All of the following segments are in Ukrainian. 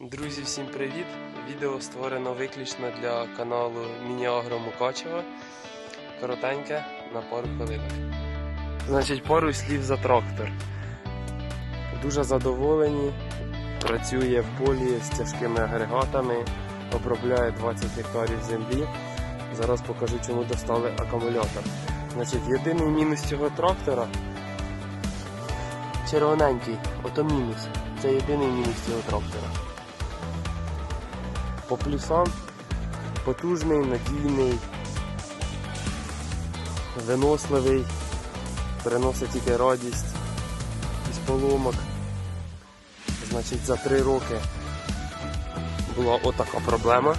Друзі, всім привіт! Відео створено виключно для каналу Міні-Агро Мукачева. Коротеньке на пару хвилинок. Значить, пару слів за трактор. Дуже задоволені. Працює в полі з тяжкими агрегатами, обробляє 20 гектарів землі. Зараз покажу, чому достали акумулятор. Значить, єдиний мінус цього трактора червоненький, ото мінус. Це єдиний мінус цього трактора. По плюсам потужний, надійний, виносливий, приносить тільки радість із поломок. Значить, за три роки була отака проблема.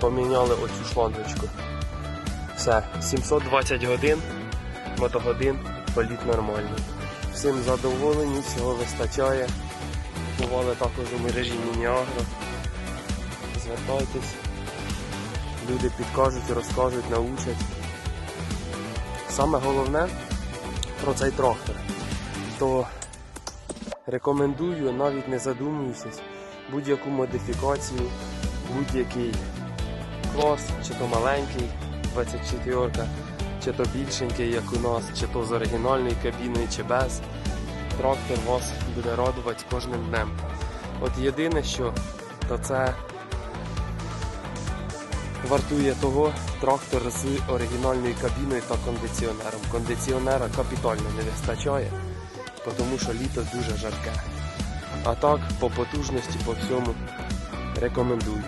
Поміняли оцю шлангочку. Все, 720 годин, мотогодин, політ нормальний. Всім задоволені, всього вистачає. Купували також у мережі Мініагро. Звертайтесь. Люди підкажуть, розкажуть, научать. Саме головне про цей трактор, то рекомендую, навіть не задумуючись, будь-яку модифікацію, будь-який клас, чи то маленький 24 чи то більшенький, як у нас, чи то з оригінальною кабіною, чи без трактор вас буде радувати кожним днем. От єдине, що то це вартує того трактор з оригінальною кабіною та кондиціонером. Кондиціонера капітально не вистачає, тому що літо дуже жарке. А так, по потужності, по всьому рекомендую.